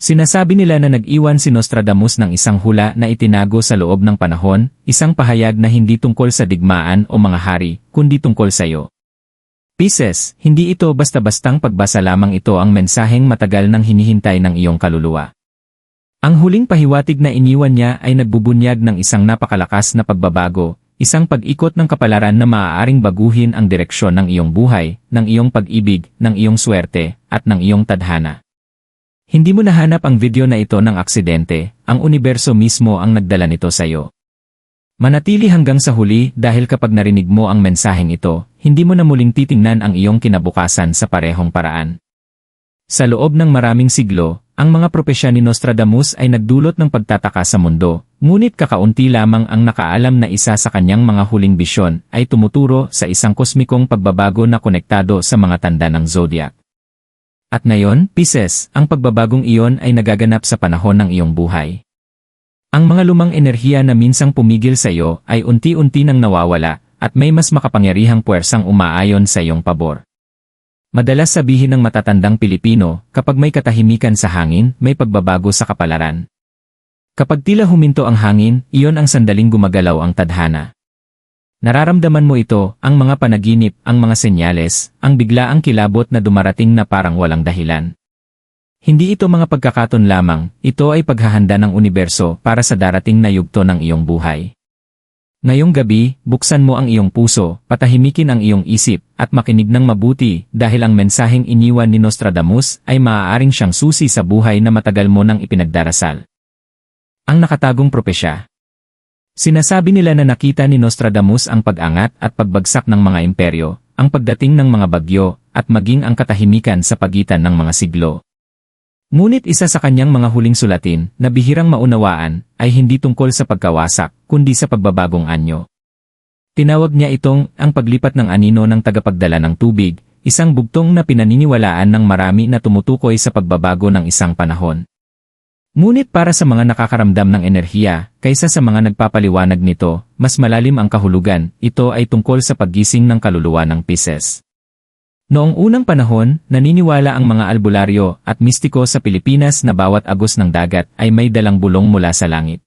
Sinasabi nila na nag-iwan si Nostradamus ng isang hula na itinago sa loob ng panahon, isang pahayag na hindi tungkol sa digmaan o mga hari, kundi tungkol sa iyo. Pisces, hindi ito basta-bastang pagbasa lamang ito ang mensaheng matagal nang hinihintay ng iyong kaluluwa. Ang huling pahiwatig na iniwan niya ay nagbubunyag ng isang napakalakas na pagbabago, isang pag-ikot ng kapalaran na maaaring baguhin ang direksyon ng iyong buhay, ng iyong pag-ibig, ng iyong swerte, at ng iyong tadhana. Hindi mo nahanap ang video na ito ng aksidente, ang universo mismo ang nagdala nito sa iyo. Manatili hanggang sa huli dahil kapag narinig mo ang mensaheng ito, hindi mo na muling titingnan ang iyong kinabukasan sa parehong paraan. Sa loob ng maraming siglo, ang mga propesya ni Nostradamus ay nagdulot ng pagtataka sa mundo, ngunit kakaunti lamang ang nakaalam na isa sa kanyang mga huling bisyon ay tumuturo sa isang kosmikong pagbabago na konektado sa mga tanda ng zodiac. At ngayon, Pisces, ang pagbabagong iyon ay nagaganap sa panahon ng iyong buhay. Ang mga lumang enerhiya na minsang pumigil sa iyo ay unti-unti nang nawawala at may mas makapangyarihang puwersang umaayon sa iyong pabor. Madalas sabihin ng matatandang Pilipino, kapag may katahimikan sa hangin, may pagbabago sa kapalaran. Kapag tila huminto ang hangin, iyon ang sandaling gumagalaw ang tadhana. Nararamdaman mo ito, ang mga panaginip, ang mga senyales, ang biglaang kilabot na dumarating na parang walang dahilan. Hindi ito mga pagkakaton lamang, ito ay paghahanda ng universo para sa darating na yugto ng iyong buhay. Ngayong gabi, buksan mo ang iyong puso, patahimikin ang iyong isip, at makinig ng mabuti dahil ang mensaheng iniwan ni Nostradamus ay maaaring siyang susi sa buhay na matagal mo nang ipinagdarasal. Ang nakatagong propesya Sinasabi nila na nakita ni Nostradamus ang pag-angat at pagbagsak ng mga imperyo, ang pagdating ng mga bagyo, at maging ang katahimikan sa pagitan ng mga siglo. Ngunit isa sa kanyang mga huling sulatin na bihirang maunawaan ay hindi tungkol sa pagkawasak, kundi sa pagbabagong anyo. Tinawag niya itong ang paglipat ng anino ng tagapagdala ng tubig, isang bugtong na pinaniniwalaan ng marami na tumutukoy sa pagbabago ng isang panahon. Ngunit para sa mga nakakaramdam ng enerhiya, kaysa sa mga nagpapaliwanag nito, mas malalim ang kahulugan, ito ay tungkol sa paggising ng kaluluwa ng Pisces. Noong unang panahon, naniniwala ang mga albularyo at mistiko sa Pilipinas na bawat agos ng dagat ay may dalang bulong mula sa langit.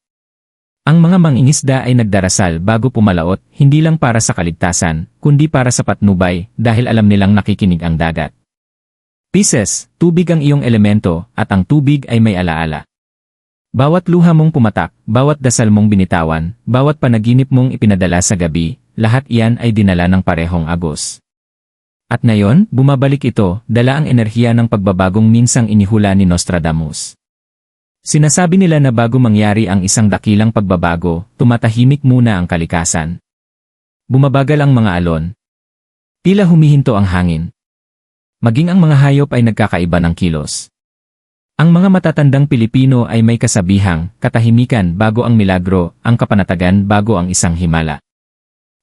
Ang mga mangingisda ay nagdarasal bago pumalaot, hindi lang para sa kaligtasan, kundi para sa patnubay, dahil alam nilang nakikinig ang dagat. Pisces, tubig ang iyong elemento, at ang tubig ay may alaala. Bawat luha mong pumatak, bawat dasal mong binitawan, bawat panaginip mong ipinadala sa gabi, lahat iyan ay dinala ng parehong agos. At ngayon, bumabalik ito, dala ang enerhiya ng pagbabagong minsang inihula ni Nostradamus. Sinasabi nila na bago mangyari ang isang dakilang pagbabago, tumatahimik muna ang kalikasan. Bumabagal ang mga alon. Tila humihinto ang hangin. Maging ang mga hayop ay nagkakaiba ng kilos. Ang mga matatandang Pilipino ay may kasabihang, katahimikan bago ang milagro, ang kapanatagan bago ang isang himala.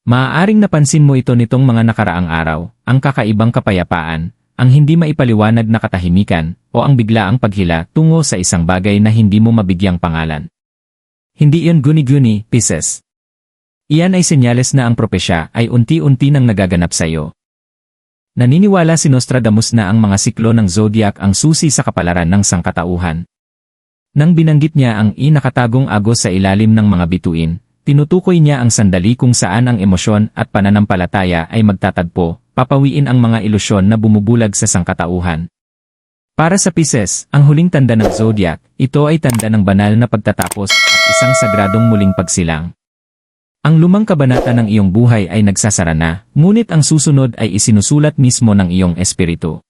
Maaaring napansin mo ito nitong mga nakaraang araw, ang kakaibang kapayapaan, ang hindi maipaliwanag na katahimikan, o ang biglaang paghila tungo sa isang bagay na hindi mo mabigyang pangalan. Hindi iyon guni-guni, Pisces. Iyan ay senyales na ang propesya ay unti-unti nang nagaganap sa iyo. Naniniwala si Nostradamus na ang mga siklo ng zodiac ang susi sa kapalaran ng sangkatauhan. Nang binanggit niya ang inakatagong agos sa ilalim ng mga bituin, tinutukoy niya ang sandali kung saan ang emosyon at pananampalataya ay magtatagpo, papawiin ang mga ilusyon na bumubulag sa sangkatauhan. Para sa Pisces, ang huling tanda ng zodiac, ito ay tanda ng banal na pagtatapos at isang sagradong muling pagsilang. Ang lumang kabanata ng iyong buhay ay nagsasara na, ngunit ang susunod ay isinusulat mismo ng iyong espiritu.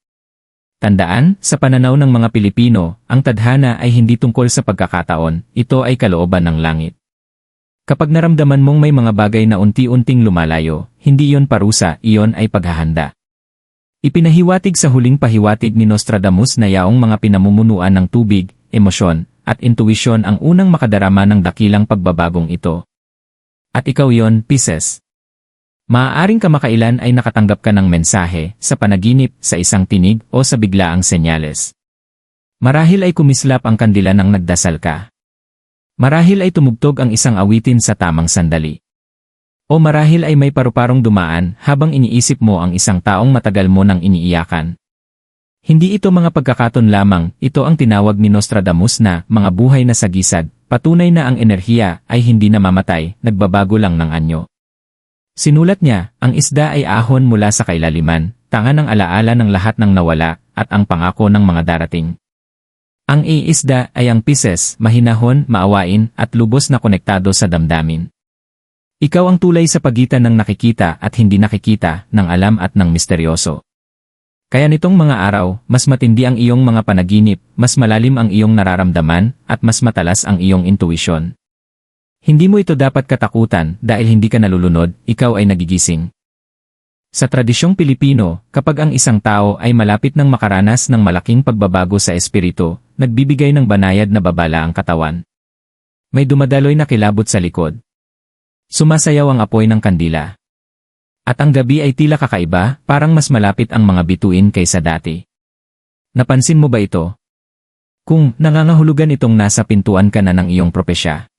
Tandaan, sa pananaw ng mga Pilipino, ang tadhana ay hindi tungkol sa pagkakataon, ito ay kalooban ng langit. Kapag naramdaman mong may mga bagay na unti-unting lumalayo, hindi iyon parusa, iyon ay paghahanda. Ipinahiwatig sa huling pahiwatig ni Nostradamus na yaong mga pinamumunuan ng tubig, emosyon, at intuwisyon ang unang makadarama ng dakilang pagbabagong ito. At ikaw yon, Pisces. Maaaring kamakailan ay nakatanggap ka ng mensahe, sa panaginip, sa isang tinig, o sa biglaang senyales. Marahil ay kumislap ang kandila ng nagdasal ka. Marahil ay tumugtog ang isang awitin sa tamang sandali. O marahil ay may paru-parong dumaan habang iniisip mo ang isang taong matagal mo nang iniiyakan. Hindi ito mga pagkakaton lamang, ito ang tinawag ni Nostradamus na mga buhay na sagisag, patunay na ang enerhiya ay hindi namamatay, nagbabago lang ng anyo. Sinulat niya, ang isda ay ahon mula sa kailaliman, tanga ng alaala ng lahat ng nawala, at ang pangako ng mga darating. Ang iisda ay ang Pisces, mahinahon, maawain, at lubos na konektado sa damdamin. Ikaw ang tulay sa pagitan ng nakikita at hindi nakikita, ng alam at ng misteryoso. Kaya nitong mga araw, mas matindi ang iyong mga panaginip, mas malalim ang iyong nararamdaman, at mas matalas ang iyong intuisyon. Hindi mo ito dapat katakutan dahil hindi ka nalulunod, ikaw ay nagigising. Sa tradisyong Pilipino, kapag ang isang tao ay malapit ng makaranas ng malaking pagbabago sa espiritu, nagbibigay ng banayad na babala ang katawan. May dumadaloy na kilabot sa likod. Sumasayaw ang apoy ng kandila. At ang gabi ay tila kakaiba, parang mas malapit ang mga bituin kaysa dati. Napansin mo ba ito? Kung nangangahulugan itong nasa pintuan ka na ng iyong propesya.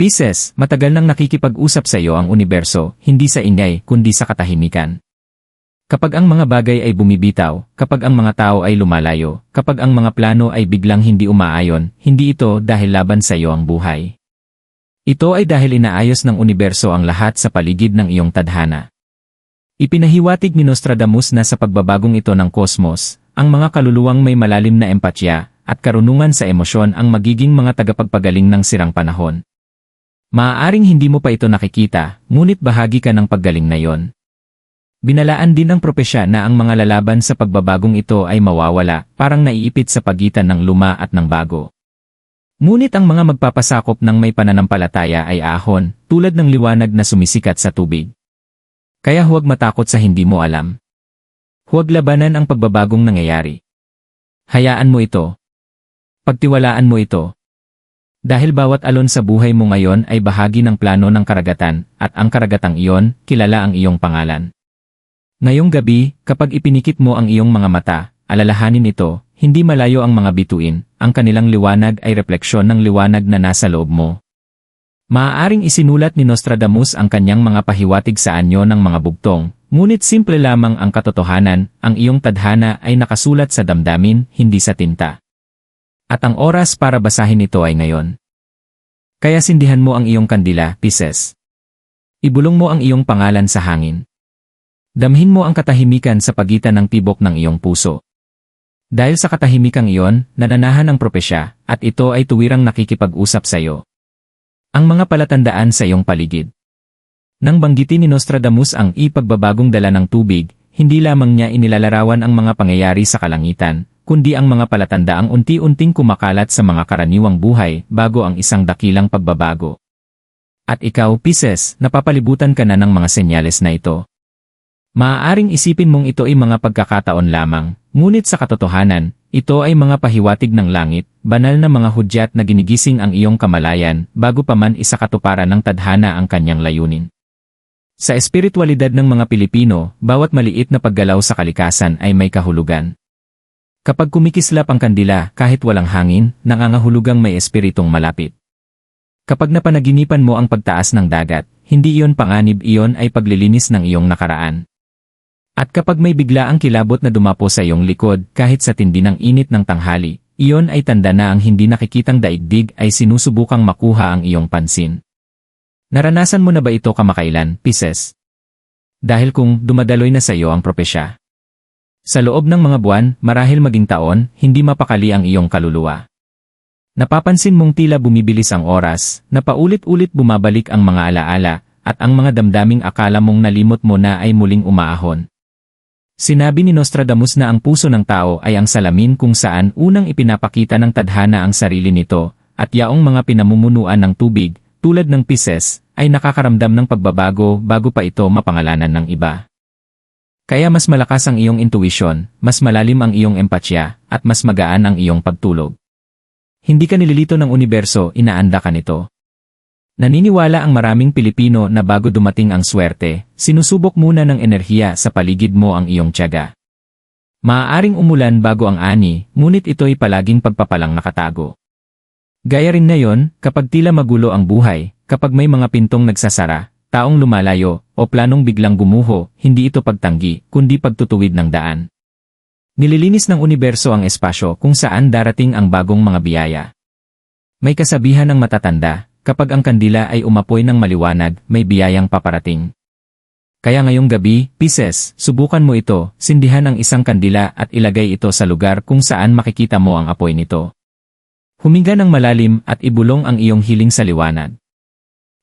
Pisces, matagal nang nakikipag-usap sa iyo ang universo, hindi sa ingay, kundi sa katahimikan. Kapag ang mga bagay ay bumibitaw, kapag ang mga tao ay lumalayo, kapag ang mga plano ay biglang hindi umaayon, hindi ito dahil laban sa iyo ang buhay. Ito ay dahil inaayos ng universo ang lahat sa paligid ng iyong tadhana. Ipinahiwatig ni Nostradamus na sa pagbabagong ito ng kosmos, ang mga kaluluwang may malalim na empatya at karunungan sa emosyon ang magiging mga tagapagpagaling ng sirang panahon. Maaaring hindi mo pa ito nakikita, ngunit bahagi ka ng paggaling na yon. Binalaan din ng propesya na ang mga lalaban sa pagbabagong ito ay mawawala, parang naiipit sa pagitan ng luma at ng bago. Ngunit ang mga magpapasakop ng may pananampalataya ay ahon, tulad ng liwanag na sumisikat sa tubig. Kaya huwag matakot sa hindi mo alam. Huwag labanan ang pagbabagong nangyayari. Hayaan mo ito. Pagtiwalaan mo ito. Dahil bawat alon sa buhay mo ngayon ay bahagi ng plano ng karagatan, at ang karagatang iyon, kilala ang iyong pangalan. Ngayong gabi, kapag ipinikit mo ang iyong mga mata, alalahanin ito, hindi malayo ang mga bituin, ang kanilang liwanag ay refleksyon ng liwanag na nasa loob mo. Maaaring isinulat ni Nostradamus ang kanyang mga pahiwatig sa anyo ng mga bugtong, ngunit simple lamang ang katotohanan, ang iyong tadhana ay nakasulat sa damdamin, hindi sa tinta. At ang oras para basahin ito ay ngayon. Kaya sindihan mo ang iyong kandila, Pisces. Ibulong mo ang iyong pangalan sa hangin. Damhin mo ang katahimikan sa pagitan ng tibok ng iyong puso. Dahil sa katahimikang iyon, nananahan ang propesya, at ito ay tuwirang nakikipag-usap sa iyo. Ang mga palatandaan sa iyong paligid. Nang banggitin ni Nostradamus ang ipagbabagong dala ng tubig, hindi lamang niya inilalarawan ang mga pangyayari sa kalangitan, kundi ang mga palatandaang unti-unting kumakalat sa mga karaniwang buhay bago ang isang dakilang pagbabago. At ikaw, Pisces, napapalibutan ka na ng mga senyales na ito. Maaaring isipin mong ito ay mga pagkakataon lamang, ngunit sa katotohanan, ito ay mga pahiwatig ng langit, banal na mga hudyat na ginigising ang iyong kamalayan bago pa man isakatuparan ng tadhana ang kanyang layunin. Sa espiritualidad ng mga Pilipino, bawat maliit na paggalaw sa kalikasan ay may kahulugan. Kapag kumikislap ang kandila kahit walang hangin, nangangahulugang may espiritong malapit. Kapag napanaginipan mo ang pagtaas ng dagat, hindi iyon panganib iyon ay paglilinis ng iyong nakaraan. At kapag may bigla ang kilabot na dumapo sa iyong likod kahit sa tindi ng init ng tanghali, iyon ay tanda na ang hindi nakikitang daigdig ay sinusubukang makuha ang iyong pansin. Naranasan mo na ba ito kamakailan, Pisces? Dahil kung dumadaloy na sa iyo ang propesya. Sa loob ng mga buwan, marahil maging taon, hindi mapakali ang iyong kaluluwa. Napapansin mong tila bumibilis ang oras, na paulit-ulit bumabalik ang mga alaala, at ang mga damdaming akala mong nalimot mo na ay muling umaahon. Sinabi ni Nostradamus na ang puso ng tao ay ang salamin kung saan unang ipinapakita ng tadhana ang sarili nito, at yaong mga pinamumunuan ng tubig, tulad ng Pisces, ay nakakaramdam ng pagbabago bago pa ito mapangalanan ng iba. Kaya mas malakas ang iyong intuition, mas malalim ang iyong empatya, at mas magaan ang iyong pagtulog. Hindi ka nililito ng universo, inaanda ka nito. Naniniwala ang maraming Pilipino na bago dumating ang swerte, sinusubok muna ng enerhiya sa paligid mo ang iyong tiyaga. Maaaring umulan bago ang ani, ngunit ito'y palaging pagpapalang nakatago. Gaya rin na yon, kapag tila magulo ang buhay, kapag may mga pintong nagsasara, taong lumalayo, o planong biglang gumuho, hindi ito pagtanggi, kundi pagtutuwid ng daan. Nililinis ng universo ang espasyo kung saan darating ang bagong mga biyaya. May kasabihan ng matatanda, kapag ang kandila ay umapoy ng maliwanag, may biyayang paparating. Kaya ngayong gabi, Pisces, subukan mo ito, sindihan ang isang kandila at ilagay ito sa lugar kung saan makikita mo ang apoy nito. Huminga ng malalim at ibulong ang iyong hiling sa liwanag.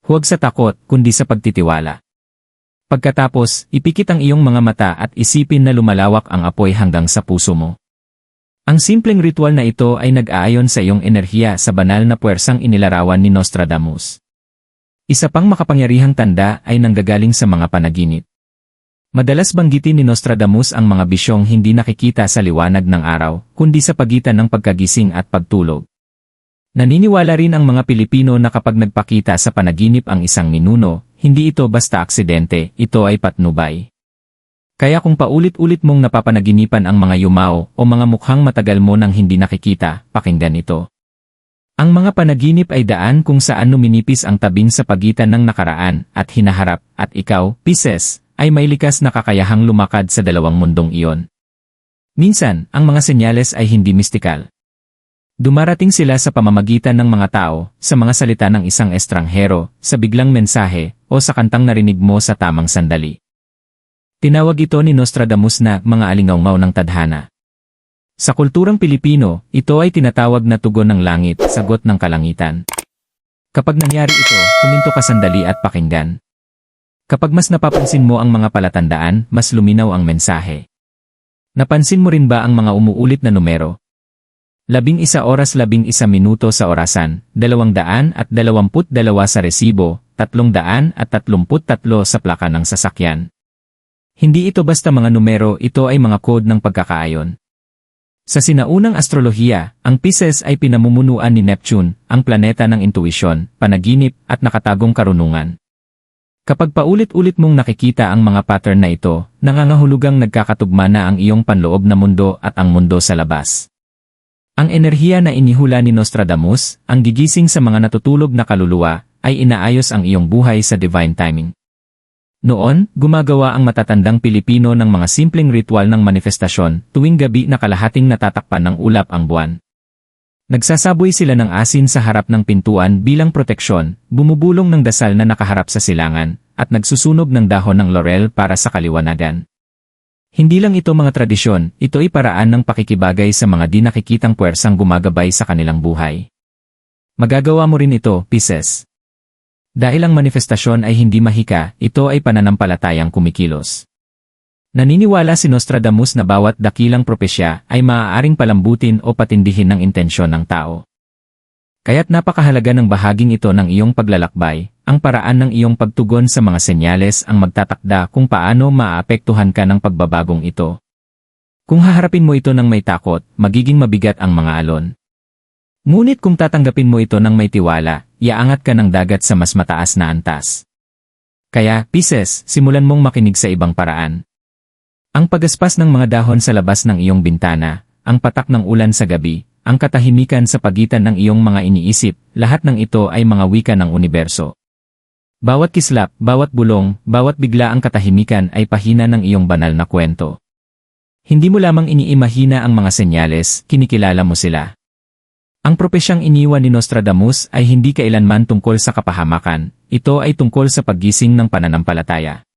Huwag sa takot, kundi sa pagtitiwala. Pagkatapos, ipikit ang iyong mga mata at isipin na lumalawak ang apoy hanggang sa puso mo. Ang simpleng ritual na ito ay nag-aayon sa iyong enerhiya sa banal na puwersang inilarawan ni Nostradamus. Isa pang makapangyarihang tanda ay nanggagaling sa mga panaginip. Madalas banggitin ni Nostradamus ang mga bisyong hindi nakikita sa liwanag ng araw, kundi sa pagitan ng pagkagising at pagtulog. Naniniwala rin ang mga Pilipino na kapag nagpakita sa panaginip ang isang minuno, hindi ito basta aksidente, ito ay patnubay. Kaya kung paulit-ulit mong napapanaginipan ang mga yumao o mga mukhang matagal mo nang hindi nakikita, pakinggan ito. Ang mga panaginip ay daan kung saan numinipis ang tabing sa pagitan ng nakaraan at hinaharap, at ikaw, Pisces, ay may likas na kakayahang lumakad sa dalawang mundong iyon. Minsan, ang mga senyales ay hindi mistikal. Dumarating sila sa pamamagitan ng mga tao, sa mga salita ng isang estranghero, sa biglang mensahe, o sa kantang narinig mo sa tamang sandali. Tinawag ito ni Nostradamus na mga alingaungaw ng tadhana. Sa kulturang Pilipino, ito ay tinatawag na tugon ng langit, sagot ng kalangitan. Kapag nangyari ito, huminto ka sandali at pakinggan. Kapag mas napapansin mo ang mga palatandaan, mas luminaw ang mensahe. Napansin mo rin ba ang mga umuulit na numero? Labing isa oras labing isa minuto sa orasan, dalawang daan at dalawamput dalawa sa resibo, tatlong daan at tatlumput tatlo sa plaka ng sasakyan. Hindi ito basta mga numero, ito ay mga code ng pagkakaayon. Sa sinaunang astrolohiya, ang Pisces ay pinamumunuan ni Neptune, ang planeta ng intuisyon, panaginip, at nakatagong karunungan. Kapag paulit-ulit mong nakikita ang mga pattern na ito, nangangahulugang nagkakatugma na ang iyong panloob na mundo at ang mundo sa labas. Ang enerhiya na inihula ni Nostradamus, ang gigising sa mga natutulog na kaluluwa, ay inaayos ang iyong buhay sa divine timing. Noon, gumagawa ang matatandang Pilipino ng mga simpleng ritual ng manifestasyon tuwing gabi na kalahating natatakpan ng ulap ang buwan. Nagsasaboy sila ng asin sa harap ng pintuan bilang proteksyon, bumubulong ng dasal na nakaharap sa silangan, at nagsusunog ng dahon ng laurel para sa kaliwanagan. Hindi lang ito mga tradisyon, ito ay paraan ng pakikibagay sa mga di nakikitang puwersang gumagabay sa kanilang buhay. Magagawa mo rin ito, Pisces. Dahil ang manifestasyon ay hindi mahika, ito ay pananampalatayang kumikilos. Naniniwala si Nostradamus na bawat dakilang propesya ay maaaring palambutin o patindihin ng intensyon ng tao. Kaya't napakahalaga ng bahaging ito ng iyong paglalakbay, ang paraan ng iyong pagtugon sa mga senyales ang magtatakda kung paano maaapektuhan ka ng pagbabagong ito. Kung haharapin mo ito ng may takot, magiging mabigat ang mga alon. Ngunit kung tatanggapin mo ito ng may tiwala, iaangat ka ng dagat sa mas mataas na antas. Kaya, Pisces, simulan mong makinig sa ibang paraan. Ang pagaspas ng mga dahon sa labas ng iyong bintana, ang patak ng ulan sa gabi, ang katahimikan sa pagitan ng iyong mga iniisip, lahat ng ito ay mga wika ng universo. Bawat kislap, bawat bulong, bawat bigla ang katahimikan ay pahina ng iyong banal na kwento. Hindi mo lamang iniimahina ang mga senyales, kinikilala mo sila. Ang propesyang iniwan ni Nostradamus ay hindi kailanman tungkol sa kapahamakan, ito ay tungkol sa paggising ng pananampalataya.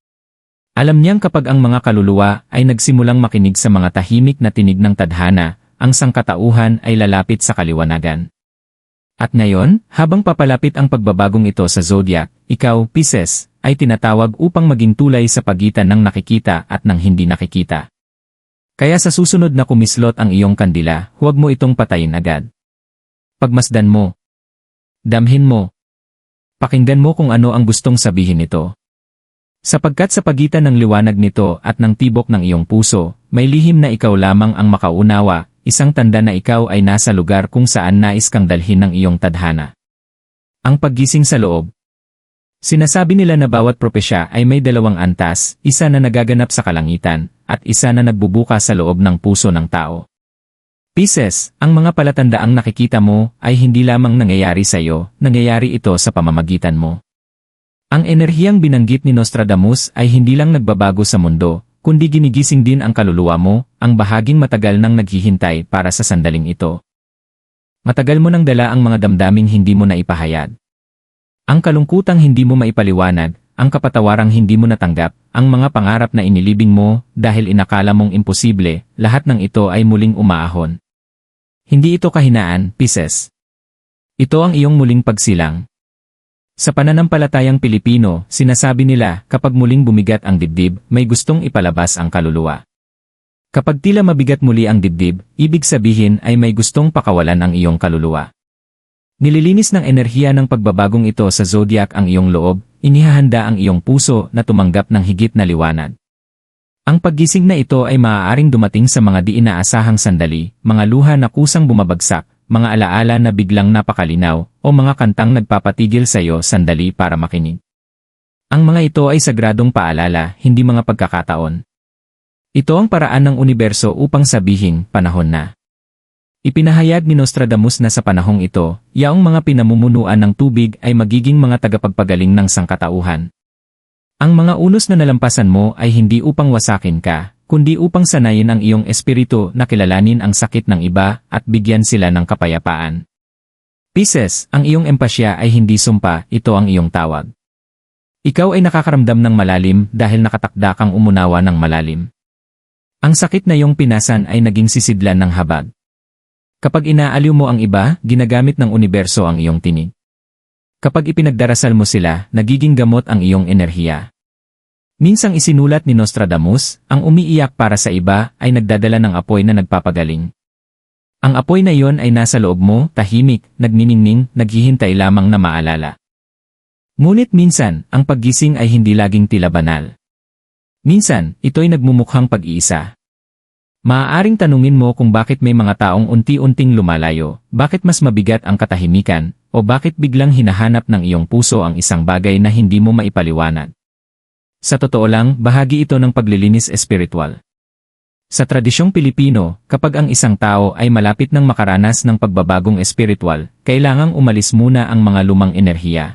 Alam niyang kapag ang mga kaluluwa ay nagsimulang makinig sa mga tahimik na tinig ng tadhana, ang sangkatauhan ay lalapit sa kaliwanagan. At ngayon, habang papalapit ang pagbabagong ito sa zodiac, ikaw, Pisces, ay tinatawag upang maging tulay sa pagitan ng nakikita at ng hindi nakikita. Kaya sa susunod na kumislot ang iyong kandila, huwag mo itong patayin agad. Pagmasdan mo. Damhin mo. Pakinggan mo kung ano ang gustong sabihin nito. Sapagkat sa pagitan ng liwanag nito at ng tibok ng iyong puso, may lihim na ikaw lamang ang makaunawa, isang tanda na ikaw ay nasa lugar kung saan nais kang dalhin ng iyong tadhana. Ang paggising sa loob. Sinasabi nila na bawat propesya ay may dalawang antas, isa na nagaganap sa kalangitan, at isa na nagbubuka sa loob ng puso ng tao. Pisces, ang mga palatandaang nakikita mo ay hindi lamang nangyayari sa iyo, nangyayari ito sa pamamagitan mo. Ang enerhiyang binanggit ni Nostradamus ay hindi lang nagbabago sa mundo, kundi ginigising din ang kaluluwa mo, ang bahaging matagal nang naghihintay para sa sandaling ito. Matagal mo nang dala ang mga damdaming hindi mo na ipahayag. Ang kalungkutang hindi mo maipaliwanag, ang kapatawarang hindi mo natanggap, ang mga pangarap na inilibing mo dahil inakala mong imposible, lahat ng ito ay muling umaahon. Hindi ito kahinaan, Pisces. Ito ang iyong muling pagsilang. Sa pananampalatayang Pilipino, sinasabi nila kapag muling bumigat ang dibdib, may gustong ipalabas ang kaluluwa. Kapag tila mabigat muli ang dibdib, ibig sabihin ay may gustong pakawalan ang iyong kaluluwa. Nililinis ng enerhiya ng pagbabagong ito sa zodiac ang iyong loob, inihahanda ang iyong puso na tumanggap ng higit na liwanag. Ang paggising na ito ay maaaring dumating sa mga di inaasahang sandali, mga luha na kusang bumabagsak, mga alaala na biglang napakalinaw, o mga kantang nagpapatigil sa iyo sandali para makinig. Ang mga ito ay sagradong paalala, hindi mga pagkakataon. Ito ang paraan ng universo upang sabihin, panahon na. Ipinahayag ni Nostradamus na sa panahong ito, yaong mga pinamumunuan ng tubig ay magiging mga tagapagpagaling ng sangkatauhan. Ang mga unos na nalampasan mo ay hindi upang wasakin ka, kundi upang sanayin ang iyong espiritu na kilalanin ang sakit ng iba at bigyan sila ng kapayapaan. Pisces, ang iyong empasya ay hindi sumpa, ito ang iyong tawag. Ikaw ay nakakaramdam ng malalim dahil nakatakda kang umunawa ng malalim. Ang sakit na iyong pinasan ay naging sisidlan ng habag. Kapag inaaliw mo ang iba, ginagamit ng universo ang iyong tinig. Kapag ipinagdarasal mo sila, nagiging gamot ang iyong enerhiya. Minsang isinulat ni Nostradamus, ang umiiyak para sa iba ay nagdadala ng apoy na nagpapagaling. Ang apoy na iyon ay nasa loob mo, tahimik, nagniningning, naghihintay lamang na maalala. Ngunit minsan, ang paggising ay hindi laging tila banal. Minsan, ito'y nagmumukhang pag-iisa. Maaaring tanungin mo kung bakit may mga taong unti-unting lumalayo, bakit mas mabigat ang katahimikan, o bakit biglang hinahanap ng iyong puso ang isang bagay na hindi mo maipaliwanag. Sa totoo lang, bahagi ito ng paglilinis espiritual. Sa tradisyong Pilipino, kapag ang isang tao ay malapit ng makaranas ng pagbabagong espiritual, kailangang umalis muna ang mga lumang enerhiya.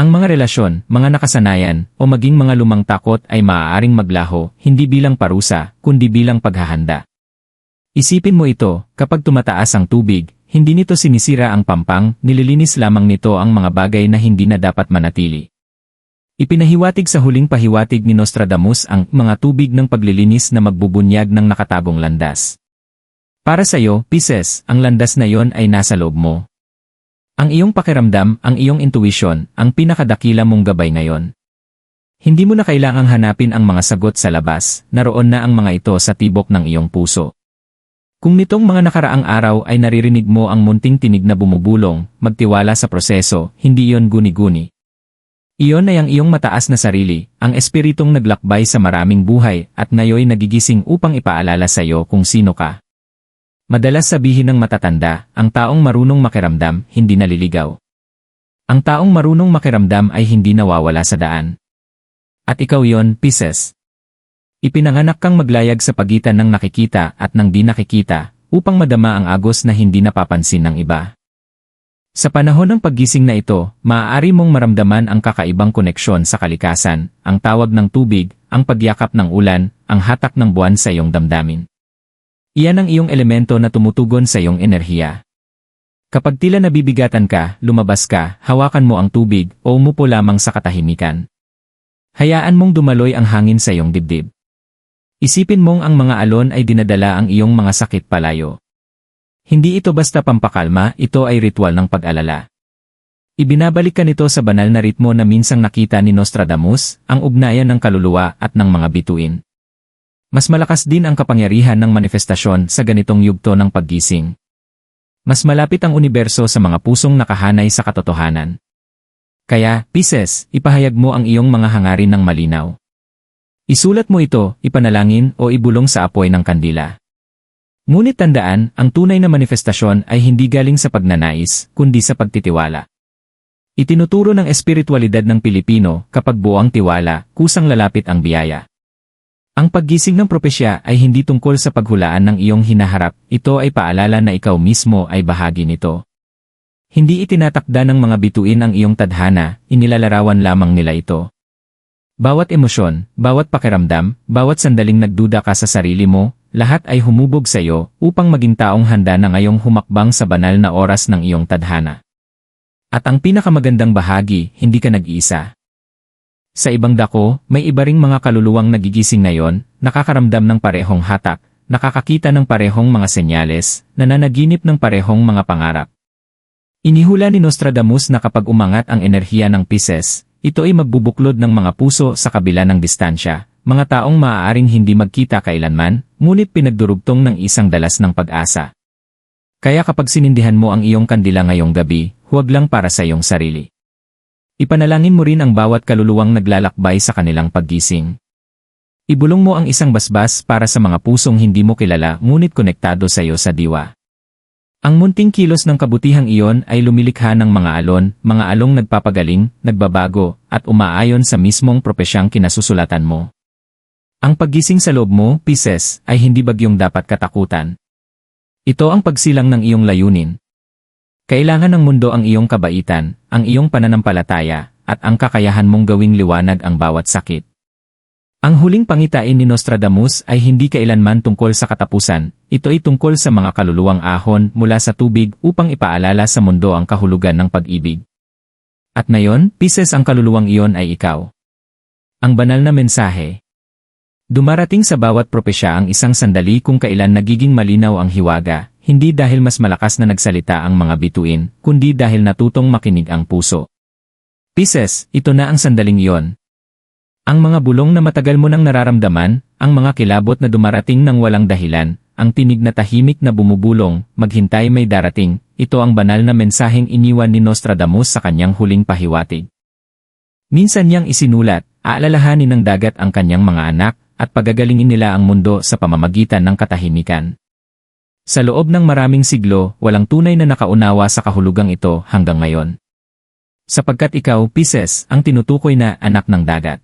Ang mga relasyon, mga nakasanayan, o maging mga lumang takot ay maaaring maglaho, hindi bilang parusa, kundi bilang paghahanda. Isipin mo ito, kapag tumataas ang tubig, hindi nito sinisira ang pampang, nililinis lamang nito ang mga bagay na hindi na dapat manatili. Ipinahiwatig sa huling pahiwatig ni Nostradamus ang mga tubig ng paglilinis na magbubunyag ng nakatagong landas. Para sa iyo, Pisces, ang landas na yon ay nasa loob mo. Ang iyong pakiramdam, ang iyong intuition, ang pinakadakila mong gabay ngayon. Hindi mo na kailangang hanapin ang mga sagot sa labas, naroon na ang mga ito sa tibok ng iyong puso. Kung nitong mga nakaraang araw ay naririnig mo ang munting tinig na bumubulong, magtiwala sa proseso, hindi iyon guni-guni. Iyon ay ang iyong mataas na sarili, ang espiritong naglakbay sa maraming buhay at ngayoy nagigising upang ipaalala sa iyo kung sino ka. Madalas sabihin ng matatanda, ang taong marunong makiramdam, hindi naliligaw. Ang taong marunong makiramdam ay hindi nawawala sa daan. At ikaw yon, Pisces. Ipinanganak kang maglayag sa pagitan ng nakikita at ng di nakikita, upang madama ang agos na hindi napapansin ng iba. Sa panahon ng paggising na ito, maaari mong maramdaman ang kakaibang koneksyon sa kalikasan, ang tawag ng tubig, ang pagyakap ng ulan, ang hatak ng buwan sa iyong damdamin. Iyan ang iyong elemento na tumutugon sa iyong enerhiya. Kapag tila nabibigatan ka, lumabas ka, hawakan mo ang tubig o umupo lamang sa katahimikan. Hayaan mong dumaloy ang hangin sa iyong dibdib. Isipin mong ang mga alon ay dinadala ang iyong mga sakit palayo. Hindi ito basta pampakalma, ito ay ritual ng pag-alala. Ibinabalik ka nito sa banal na ritmo na minsang nakita ni Nostradamus, ang ugnayan ng kaluluwa at ng mga bituin. Mas malakas din ang kapangyarihan ng manifestasyon sa ganitong yugto ng paggising. Mas malapit ang universo sa mga pusong nakahanay sa katotohanan. Kaya, Pisces, ipahayag mo ang iyong mga hangarin ng malinaw. Isulat mo ito, ipanalangin o ibulong sa apoy ng kandila. Ngunit tandaan, ang tunay na manifestasyon ay hindi galing sa pagnanais, kundi sa pagtitiwala. Itinuturo ng espiritualidad ng Pilipino kapag buo ang tiwala, kusang lalapit ang biyaya. Ang paggising ng propesya ay hindi tungkol sa paghulaan ng iyong hinaharap, ito ay paalala na ikaw mismo ay bahagi nito. Hindi itinatakda ng mga bituin ang iyong tadhana, inilalarawan lamang nila ito. Bawat emosyon, bawat pakiramdam, bawat sandaling nagduda ka sa sarili mo, lahat ay humubog sa iyo upang maging taong handa na ngayong humakbang sa banal na oras ng iyong tadhana. At ang pinakamagandang bahagi, hindi ka nag-iisa. Sa ibang dako, may iba ring mga kaluluwang nagigising ngayon, nakakaramdam ng parehong hatak, nakakakita ng parehong mga senyales, nananaginip ng parehong mga pangarap. Inihula ni Nostradamus na kapag umangat ang enerhiya ng Pisces, ito ay magbubuklod ng mga puso sa kabila ng distansya, mga taong maaaring hindi magkita kailanman, ngunit pinagdurugtong ng isang dalas ng pag-asa. Kaya kapag sinindihan mo ang iyong kandila ngayong gabi, huwag lang para sa iyong sarili. Ipanalangin mo rin ang bawat kaluluwang naglalakbay sa kanilang paggising. Ibulong mo ang isang basbas para sa mga pusong hindi mo kilala ngunit konektado sa iyo sa diwa. Ang munting kilos ng kabutihang iyon ay lumilikha ng mga alon, mga along nagpapagaling, nagbabago, at umaayon sa mismong propesyang kinasusulatan mo. Ang paggising sa loob mo, Pisces, ay hindi bagyong dapat katakutan. Ito ang pagsilang ng iyong layunin. Kailangan ng mundo ang iyong kabaitan, ang iyong pananampalataya, at ang kakayahan mong gawing liwanag ang bawat sakit. Ang huling pangitain ni Nostradamus ay hindi kailanman tungkol sa katapusan, ito ay tungkol sa mga kaluluwang ahon mula sa tubig upang ipaalala sa mundo ang kahulugan ng pag-ibig. At ngayon, Pisces ang kaluluwang iyon ay ikaw. Ang banal na mensahe. Dumarating sa bawat propesya ang isang sandali kung kailan nagiging malinaw ang hiwaga, hindi dahil mas malakas na nagsalita ang mga bituin, kundi dahil natutong makinig ang puso. Pisces, ito na ang sandaling iyon, ang mga bulong na matagal mo nang nararamdaman, ang mga kilabot na dumarating ng walang dahilan, ang tinig na tahimik na bumubulong, maghintay may darating, ito ang banal na mensaheng iniwan ni Nostradamus sa kanyang huling pahiwatig. Minsan niyang isinulat, aalalahanin ng dagat ang kanyang mga anak, at pagagalingin nila ang mundo sa pamamagitan ng katahimikan. Sa loob ng maraming siglo, walang tunay na nakaunawa sa kahulugang ito hanggang ngayon. Sapagkat ikaw, Pisces, ang tinutukoy na anak ng dagat.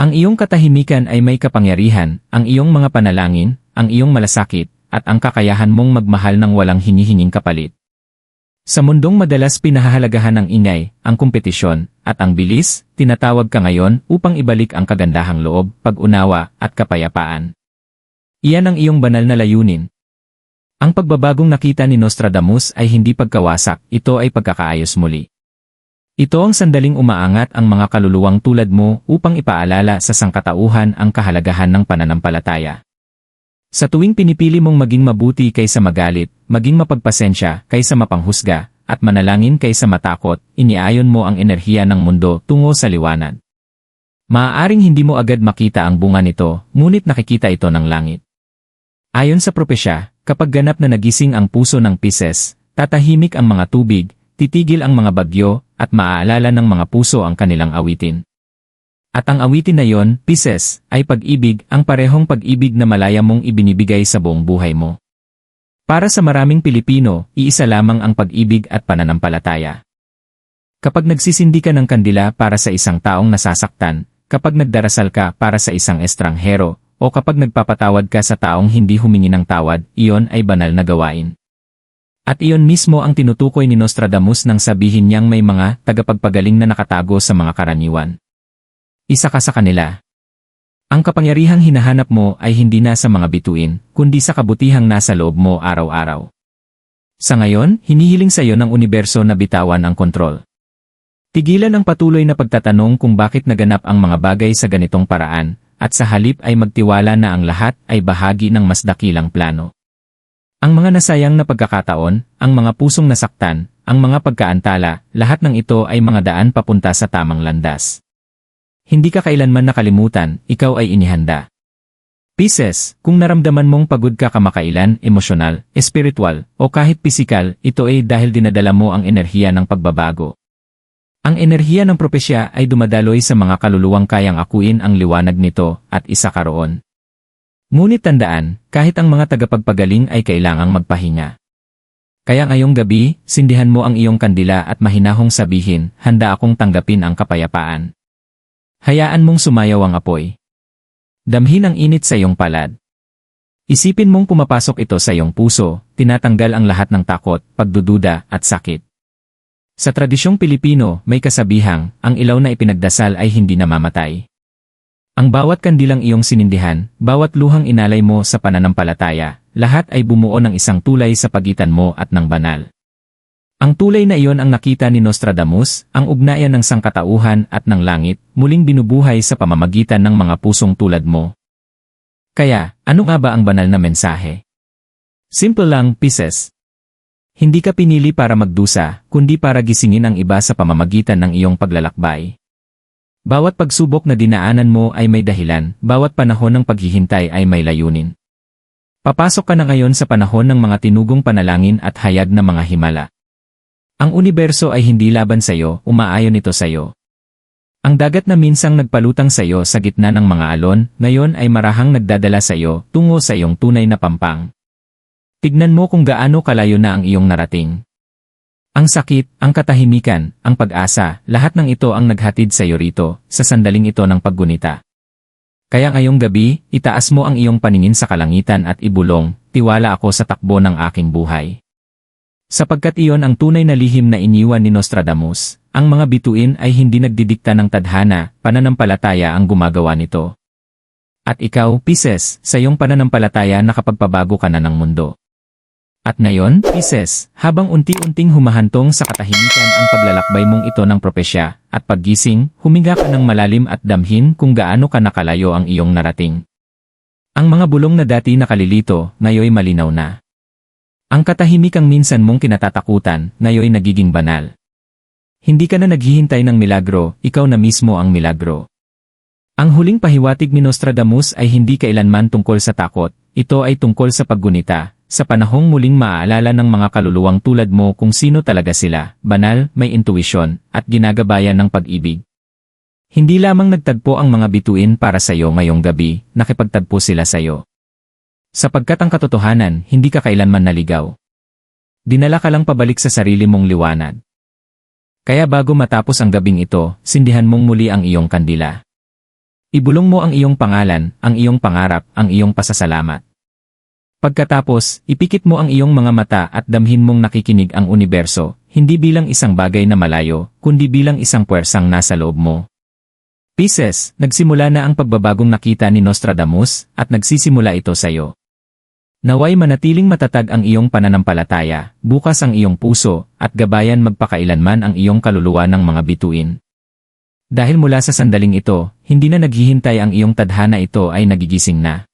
Ang iyong katahimikan ay may kapangyarihan, ang iyong mga panalangin, ang iyong malasakit, at ang kakayahan mong magmahal ng walang hinihinging kapalit. Sa mundong madalas pinahahalagahan ng ingay, ang kompetisyon, at ang bilis, tinatawag ka ngayon upang ibalik ang kagandahang loob, pag-unawa, at kapayapaan. Iyan ang iyong banal na layunin. Ang pagbabagong nakita ni Nostradamus ay hindi pagkawasak, ito ay pagkakaayos muli. Ito ang sandaling umaangat ang mga kaluluwang tulad mo upang ipaalala sa sangkatauhan ang kahalagahan ng pananampalataya. Sa tuwing pinipili mong maging mabuti kaysa magalit, maging mapagpasensya kaysa mapanghusga, at manalangin kaysa matakot, iniayon mo ang enerhiya ng mundo tungo sa liwanag. Maaaring hindi mo agad makita ang bunga nito, ngunit nakikita ito ng langit. Ayon sa propesya, kapag ganap na nagising ang puso ng Pisces, tatahimik ang mga tubig, titigil ang mga bagyo, at maaalala ng mga puso ang kanilang awitin. At ang awitin na yon, Pisces, ay pag-ibig, ang parehong pag-ibig na malaya mong ibinibigay sa buong buhay mo. Para sa maraming Pilipino, iisa lamang ang pag-ibig at pananampalataya. Kapag nagsisindi ka ng kandila para sa isang taong nasasaktan, kapag nagdarasal ka para sa isang estranghero, o kapag nagpapatawad ka sa taong hindi humingi ng tawad, iyon ay banal na gawain. At iyon mismo ang tinutukoy ni Nostradamus nang sabihin niyang may mga tagapagpagaling na nakatago sa mga karaniwan. Isa ka sa kanila. Ang kapangyarihang hinahanap mo ay hindi nasa mga bituin, kundi sa kabutihang nasa loob mo araw-araw. Sa ngayon, hinihiling sa iyo ng universo na bitawan ang kontrol. Tigilan ang patuloy na pagtatanong kung bakit naganap ang mga bagay sa ganitong paraan, at sa halip ay magtiwala na ang lahat ay bahagi ng mas dakilang plano. Ang mga nasayang na pagkakataon, ang mga pusong nasaktan, ang mga pagkaantala, lahat ng ito ay mga daan papunta sa tamang landas. Hindi ka kailanman nakalimutan, ikaw ay inihanda. Pisces, kung naramdaman mong pagod ka kamakailan, emosyonal, espiritual, o kahit pisikal, ito ay dahil dinadala mo ang enerhiya ng pagbabago. Ang enerhiya ng propesya ay dumadaloy sa mga kaluluwang kayang akuin ang liwanag nito at isa karoon. Ngunit tandaan, kahit ang mga tagapagpagaling ay kailangang magpahinga. Kaya ngayong gabi, sindihan mo ang iyong kandila at mahinahong sabihin, handa akong tanggapin ang kapayapaan. Hayaan mong sumayaw ang apoy. Damhin ang init sa iyong palad. Isipin mong pumapasok ito sa iyong puso, tinatanggal ang lahat ng takot, pagdududa, at sakit. Sa tradisyong Pilipino, may kasabihang, ang ilaw na ipinagdasal ay hindi namamatay. Ang bawat kandilang iyong sinindihan, bawat luhang inalay mo sa pananampalataya, lahat ay bumuo ng isang tulay sa pagitan mo at ng banal. Ang tulay na iyon ang nakita ni Nostradamus, ang ugnayan ng sangkatauhan at ng langit, muling binubuhay sa pamamagitan ng mga pusong tulad mo. Kaya, ano nga ba ang banal na mensahe? Simple lang, Pisces. Hindi ka pinili para magdusa, kundi para gisingin ang iba sa pamamagitan ng iyong paglalakbay. Bawat pagsubok na dinaanan mo ay may dahilan, bawat panahon ng paghihintay ay may layunin. Papasok ka na ngayon sa panahon ng mga tinugong panalangin at hayag na mga himala. Ang universo ay hindi laban sa iyo, umaayon ito sa iyo. Ang dagat na minsang nagpalutang sa iyo sa gitna ng mga alon, ngayon ay marahang nagdadala sa iyo tungo sa iyong tunay na pampang. Tignan mo kung gaano kalayo na ang iyong narating. Ang sakit, ang katahimikan, ang pag-asa, lahat ng ito ang naghatid sa iyo rito, sa sandaling ito ng paggunita. Kaya ngayong gabi, itaas mo ang iyong paningin sa kalangitan at ibulong, tiwala ako sa takbo ng aking buhay. Sapagkat iyon ang tunay na lihim na iniwan ni Nostradamus, ang mga bituin ay hindi nagdidikta ng tadhana, pananampalataya ang gumagawa nito. At ikaw, Pisces, sa iyong pananampalataya nakapagpabago ka na ng mundo. At ngayon, Pisces, habang unti-unting humahantong sa katahimikan ang paglalakbay mong ito ng propesya, at paggising, huminga ka ng malalim at damhin kung gaano ka nakalayo ang iyong narating. Ang mga bulong na dati nakalilito, ngayoy malinaw na. Ang katahimikang minsan mong kinatatakutan, ngayoy nagiging banal. Hindi ka na naghihintay ng milagro, ikaw na mismo ang milagro. Ang huling pahiwatig ni Nostradamus ay hindi kailanman tungkol sa takot, ito ay tungkol sa paggunita, sa panahong muling maaalala ng mga kaluluwang tulad mo kung sino talaga sila, banal, may intuisyon, at ginagabayan ng pag-ibig. Hindi lamang nagtagpo ang mga bituin para sa iyo ngayong gabi, nakipagtagpo sila sa iyo. Sapagkat ang katotohanan, hindi ka kailanman naligaw. Dinala ka lang pabalik sa sarili mong liwanag. Kaya bago matapos ang gabing ito, sindihan mong muli ang iyong kandila. Ibulong mo ang iyong pangalan, ang iyong pangarap, ang iyong pasasalamat. Pagkatapos, ipikit mo ang iyong mga mata at damhin mong nakikinig ang universo, hindi bilang isang bagay na malayo, kundi bilang isang puwersang nasa loob mo. Pisces, nagsimula na ang pagbabagong nakita ni Nostradamus, at nagsisimula ito sa iyo. Naway manatiling matatag ang iyong pananampalataya, bukas ang iyong puso, at gabayan magpakailanman ang iyong kaluluwa ng mga bituin. Dahil mula sa sandaling ito, hindi na naghihintay ang iyong tadhana ito ay nagigising na.